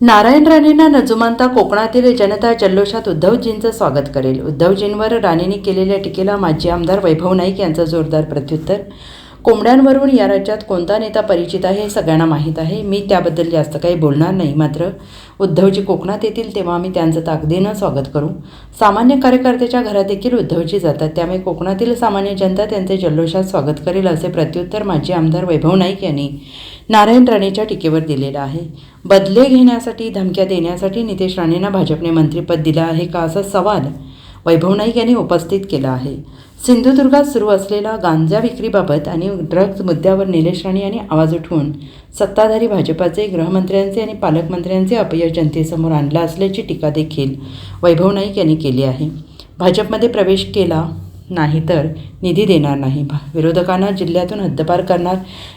नारायण राणेंना न जुमानता कोकणातील जनता जल्लोषात उद्धवजींचं स्वागत करेल. उद्धवजींवर राणेंनी केलेल्या टीकेला माजी आमदार वैभव नाईक यांचं जोरदार प्रत्युत्तर. कोंबड्यांवरून या राज्यात कोणता नेता परिचित आहे हे सगळ्यांना माहीत आहे. मी त्याबद्दल जास्त काही बोलणार नाही. मात्र उद्धवजी कोकणात येतील तेव्हा आम्ही त्यांचं ताकदीनं स्वागत करू. सामान्य कार्यकर्त्याच्या घरात देखील उद्धवजी जातात. त्यामुळे कोकणातील सामान्य जनता त्यांचे जल्लोषात स्वागत करेल असे प्रत्युत्तर माजी आमदार वैभव नाईक यांनी नारायण राणेच्या टीकेवर दिलेलं आहे. बदले घेण्यासाठी धमक्या देण्यासाठी नितेश राणेंना भाजपने मंत्रिपद दिलं आहे का असा सवाल वैभव नाईक यांनी उपस्थित केला आहे. सिंधुदुर्गात सुरू असलेला गांजा विक्रीबाबत आणि ड्रग्ज मुद्द्यावर निलेश राणे यांनी आवाज उठवून सत्ताधारी भाजपाचे गृहमंत्र्यांचे आणि पालकमंत्र्यांचे अपयश जनतेसमोर आणलं असल्याची टीका देखील वैभव नाईक यांनी केली आहे. भाजपमध्ये प्रवेश केला नाही तर निधी देणार नाही. भा- विरोधकांना जिल्ह्यातून हद्दपार करणार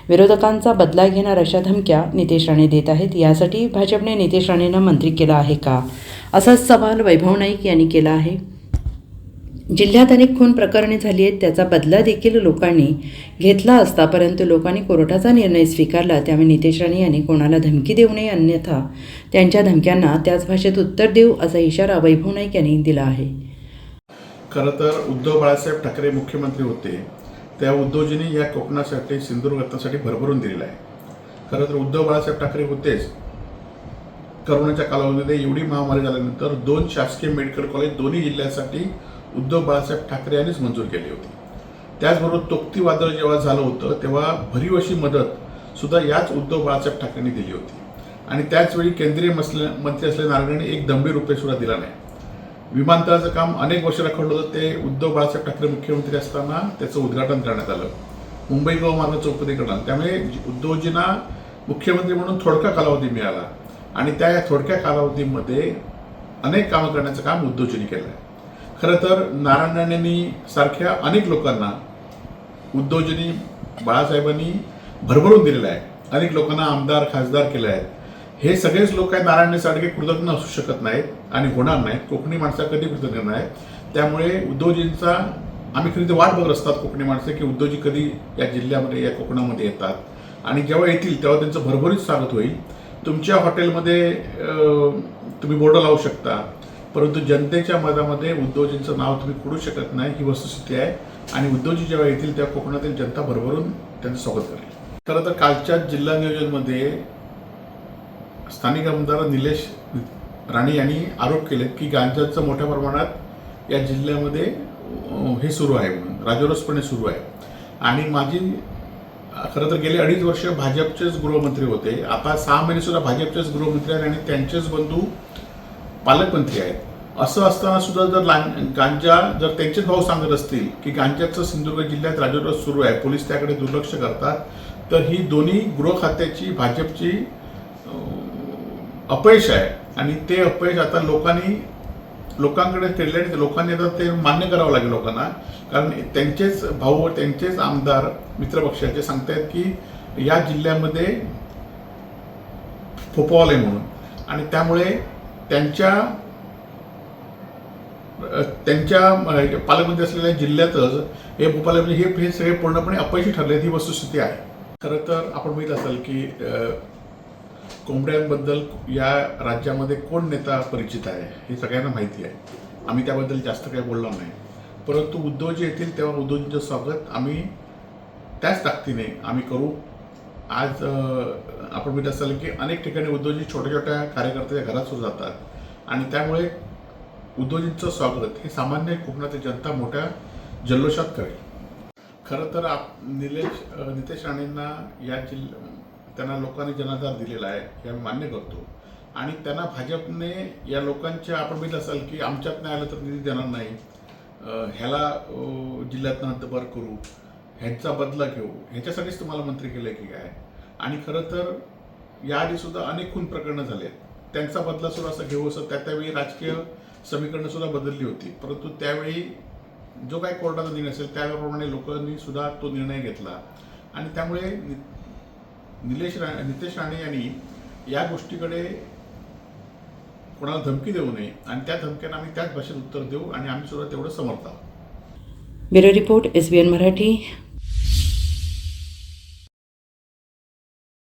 विरोधकांचा बदला घेणार अशा धमक्या नितेश राणे देत आहेत. यासाठी भाजपने नितेश राणेंना मंत्री केला आहे का? असा सवाल वैभव नाईक यांनी केला आहे. जिल्ह्यात अनेक खून प्रकरणे झाली आहेत. त्याचा बदला देखील लोकांनी घेतला असता परंतु लोकांनी कोर्टाचा निर्णय स्वीकारला. त्यामुळे नितेश राणे यांनी कोणाला धमकी देऊ नये अन्यथा त्यांच्या धमक्यांना त्याच भाषेत उत्तर देऊ असा इशारा वैभव नाईक यांनी दिला आहे. खरं तर उद्धव बाळासाहेब ठाकरे मुख्यमंत्री होते. त्या उद्धवजींनी या कोकणासाठी सिंधुदुर्गासाठी भरभरून दिलेला आहे. खरं तर उद्धव बाळासाहेब ठाकरे होतेच. करोनाच्या कालावधीमध्ये एवढी महामारी झाल्यानंतर दोन शासकीय मेडिकल कॉलेज दोन्ही जिल्ह्यासाठी उद्धव बाळासाहेब ठाकरे यांनीच मंजूर केली होती. त्याचबरोबर तोक्ती वादळ जेव्हा झालं होतं तेव्हा भरीव अशी मदत सुद्धा याच उद्धव बाळासाहेब ठाकरेंनी दिली होती. आणि त्याचवेळी केंद्रीय मसले मंत्री असलेल्या नारायणने एक दंबी रुपये सुद्धा दिला नाही. विमानतळाचं काम अनेक वर्ष रखडलं होतं. ते उद्धव बाळासाहेब ठाकरे मुख्यमंत्री असताना त्याचं उद्घाटन करण्यात आलं. मुंबई गोवा मार्ग चौपदीकरण त्यामुळे उद्धवजींना मुख्यमंत्री म्हणून थोडका कालावधी मिळाला. आणि त्या या थोडक्या कालावधीमध्ये अनेक कामं करण्याचं काम उद्धवजींनी केलं आहे खरं तर नारायण राणेंनी सारख्या अनेक लोकांना उद्योजनी बाळासाहेबांनी भरभरून दिलेलं आहे. अनेक लोकांना आमदार खासदार केले आहेत हे सगळेच लोक आहे नारायणसारखे कृतज्ञ असू शकत नाहीत आणि होणार नाहीत. कोकणी माणसा कधी कृतज्ञ नाहीत. त्यामुळे उद्योजींचा आम्ही खरी वाट बघत असतात कोकणी माणसं की उद्योजी कधी या जिल्ह्यामध्ये या कोकणामध्ये येतात. आणि जेव्हा येतील तेव्हा त्यांचं भरभरीत स्वागत होईल. तुमच्या हॉटेलमध्ये तुम्ही बोर्ड लावू शकता. परंतु जनतेच्या मनामध्ये उद्धवजींचं नाव तुम्ही करू शकत नाही ही वस्तुस्थिती आहे. आणि उद्धवजी जेव्हा येतील तेव्हा कोकणातील जनता भरभरून त्यांचं स्वागत करेल. खरं तर कालच्या जिल्हा नियोजनमध्ये स्थानिक आमदार निलेश राणे यांनी आरोप केले की गांजाचं मोठ्या प्रमाणात या जिल्ह्यामध्ये हे सुरू आहे म्हणून राजरोसपणे सुरू आहे. आणि माझी खरं तर गेले अडीच वर्ष भाजपचेच गृहमंत्री होते. आता सहा महिने सुद्धा भाजपचेच गृहमंत्री आहेत आणि त्यांचेच बंधू पालकमंत्री आहेत. असं असताना सुद्धा जर लां- गांजा जर त्यांचेच भाऊ सांगत असतील की गांजाचं सिंधुदुर्ग जिल्ह्यात राजरोस सुरू आहे पोलीस त्याकडे दुर्लक्ष करतात तर ही दोन्ही गृह खात्याची भाजपची अपयश आहे. आणि ते अपयश आता लोकांनी लोकांकडे केलेले लोकांनी आता ते मान्य करावं लागेल लोकांना. कारण त्यांचेच भाऊ त्यांचेच आमदार मित्रपक्षाचे सांगतायत की या जिल्ह्यामध्ये फोपवाल आहे म्हणून. आणि त्यामुळे त्यांच्या त्यांच्या पालकमंत्री असलेल्या जिल्ह्यातच हे भोपाल हे हे सगळे पूर्णपणे अपयशी ठरले ही वस्तुस्थिती आहे. खरं तर आपण माहीत असाल की कोंबड्यांबद्दल या राज्यामध्ये कोण नेता परिचित आहे हे सगळ्यांना माहिती आहे. आम्ही त्याबद्दल जास्त काही बोललो नाही. परंतु उद्धवजी येतील तेव्हा उद्धवजींचं स्वागत आम्ही त्याच ताकदीने आम्ही करू. आज आपण माहीत असाल की अनेक ठिकाणी उद्धवजी छोट्या छोट्या कार्यकर्त्याच्या घरात सुरू जातात. आणि त्यामुळे उद्धवजींचं स्वागत हे सामान्य कोकणातील जनता मोठ्या जल्लोषात करेल. खरं तर आप निलेश नितेश राणेंना या जिल्ह्या त्यांना लोकांनी जनाधार दिलेला आहे हे आम्ही मान्य करतो. आणि त्यांना भाजपने या लोकांच्या आपण माहीत असाल की आमच्यात नाही आलं तर निधी देणार नाही. ह्याला जिल्ह्यातनं हद्दपार करू ह्यांचा बदला घेऊ ह्याच्यासाठीच तुम्हाला मंत्री केलं की काय? आणि खरं तर याआधी सुद्धा अनेक खून प्रकरणं झाले आहेत. त्यांचा बदला सुद्धा असं घेऊ असं त्या त्यावेळी राजकीय समीकरणं सुद्धा बदलली होती. परंतु त्यावेळी जो काही कोर्टाचा निर्णय असेल त्याप्रमाणे लोकांनी सुद्धा तो निर्णय घेतला. आणि त्यामुळे नि- निलेश रा नितेश राणे यांनी या गोष्टीकडे कोणाला धमकी देऊ नये आणि त्या धमक्यांना आम्ही त्याच भाषेत उत्तर देऊ आणि आम्ही सुद्धा तेवढं समर्थ आहोत. Bureau report S B N Marathi.